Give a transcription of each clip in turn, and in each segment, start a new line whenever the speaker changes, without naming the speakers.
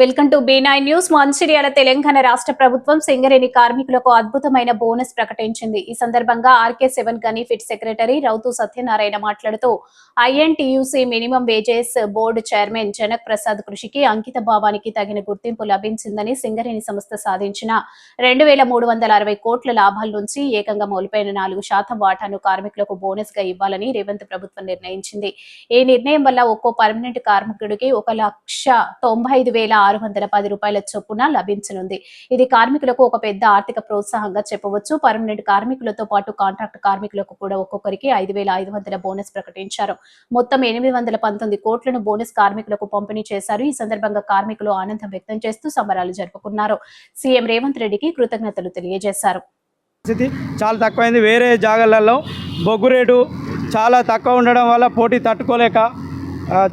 Welcome to B nine news. Mancherial Telangana రాష్ట్ర ప్రభుత్వం సింగరేణి కార్మికులకు అద్భుతమైన బోనస్ ప్రకటించింది. ఈ సందర్భంగా ఆర్కే సెవెన్ గనిఫిట్ సెక్రటరీ రౌతు సత్యనారాయణ మాట్లాడుతూ INTUC minimum wages board chairman Janak Prasad కృషికి అంకిత భావానికి తగిన గుర్తింపు లభించిందని సింగరేణి సంస్థ సాధించిన రెండు వేల మూడు వందల అరవై కోట్ల లాభాల నుంచి ఏకంగా మొలిపోయిన నాలుగు శాతం వాటాను కార్మికులకు బోనస్గా ఇవ్వాలని రేవంత్ ప్రభుత్వం నిర్ణయించింది. ఈ నిర్ణయం వల్ల ఒక్కో పర్మనెంట్ కార్మికుడికి ఒక లక్ష తొంభై ఐదు వేల ఆరు వందల పది రూపాయల చొప్పున లభించనుంది. ఇది కార్మికులకు ఒక పెద్ద ఆర్థిక ప్రోత్సాహంగా చెప్పవచ్చు. పర్మనెంట్ కార్మికులతో పాటు కాంట్రాక్ట్ కార్మికులకు కూడా ఒక్కొక్కరికి ఐదు వేల ఐదు వందల బోనస్ ప్రకటించారు. మొత్తం ఎనిమిది వందల పంతొమ్మిది కోట్లను బోనస్ కార్మికులకు పంపిణీ చేశారు. ఈ సందర్భంగా కార్మికులు ఆనందం వ్యక్తం చేస్తూ సంబరాలు జరుపుకున్నారు. సీఎం రేవంత్ రెడ్డికి కృతజ్ఞతలు తెలియజేశారు.
పరిస్థితి చాలా తక్కువైంది. వేరే జాగాలలో బొగ్గు రేటు చాలా తక్కువ ఉండడం వల్ల పోటీ తట్టుకోలేక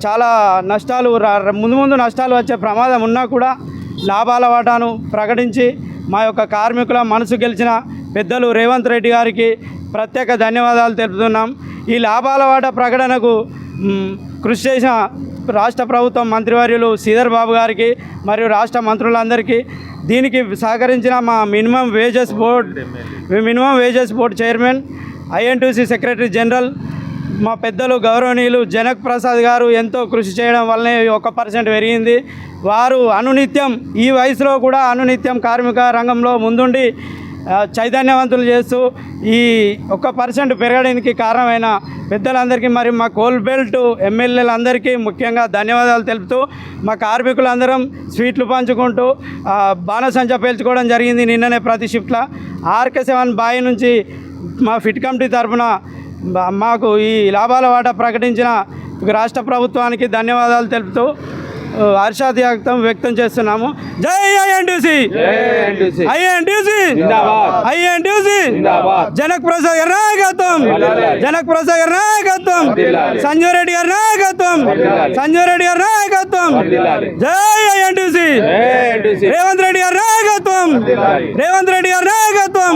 చాలా నష్టాలు రా- ముందు ముందు నష్టాలు వచ్చే ప్రమాదం ఉన్నా కూడా లాభాల వాటాను ప్రకటించి మా యొక్క కార్మికుల మనసు గెలిచిన పెద్దలు రేవంత్ రెడ్డి గారికి ప్రత్యేక ధన్యవాదాలు తెలుపుతున్నాం. ఈ లాభాల వాటా ప్రకటనకు కృషి చేసిన రాష్ట్ర ప్రభుత్వం మంత్రివర్యులు శ్రీధర్ బాబు గారికి మరియు రాష్ట్ర మంత్రులందరికీ దీనికి సహకరించిన మా minimum wages board minimum wages board chairman INTC secretary general మా పెద్దలు గౌరవనీయులు జనక్ ప్రసాద్ గారు ఎంతో కృషి చేయడం వల్లనే ఒక పర్సెంట్ పెరిగింది. వారు అనునిత్యం ఈ వయసులో కూడా అనునిత్యం కార్మిక రంగంలో ముందుండి చైతన్యవంతులు చేస్తూ ఈ ఒక్క పర్సెంట్ పెరగడానికి కారణమైన పెద్దలందరికీ మరి మా కోల్ బెల్ట్ ఎమ్మెల్యేలందరికీ ముఖ్యంగా ధన్యవాదాలు తెలుపుతూ మా కార్మికులందరం స్వీట్లు పంచుకుంటూ బాణసంచ బాణసంచా పేల్చుకోవడం జరిగింది నిన్ననే ప్రతి షిఫ్ట్లో. ఆర్కే సెవెన్ బాయ్ నుంచి మా ఫిట్ కమిటీ తరఫున మాకు ఈ లాభాల వాటా ప్రకటించిన రాష్ట్ర ప్రభుత్వానికి ధన్యవాదాలు తెలుపుతూ ఆ, హర్షాతియాక్తం వ్యక్తం చేస్తున్నాము. జై INTC INTC INTC Janak Prasad గారి నాయకత్వం! జనక్ ప్రసాద్ గారి నాయకత్వం! సంజయ్ రెడ్డి గారి నాయకత్వం! సంజయ్ రెడ్డి గారి నాయకత్వం! జై ఐఎన్టీసీ రేవంత్ రెడ్డి గారి నాయకత్వం! రేవంత్ రెడ్డి గారి నాయకత్వం!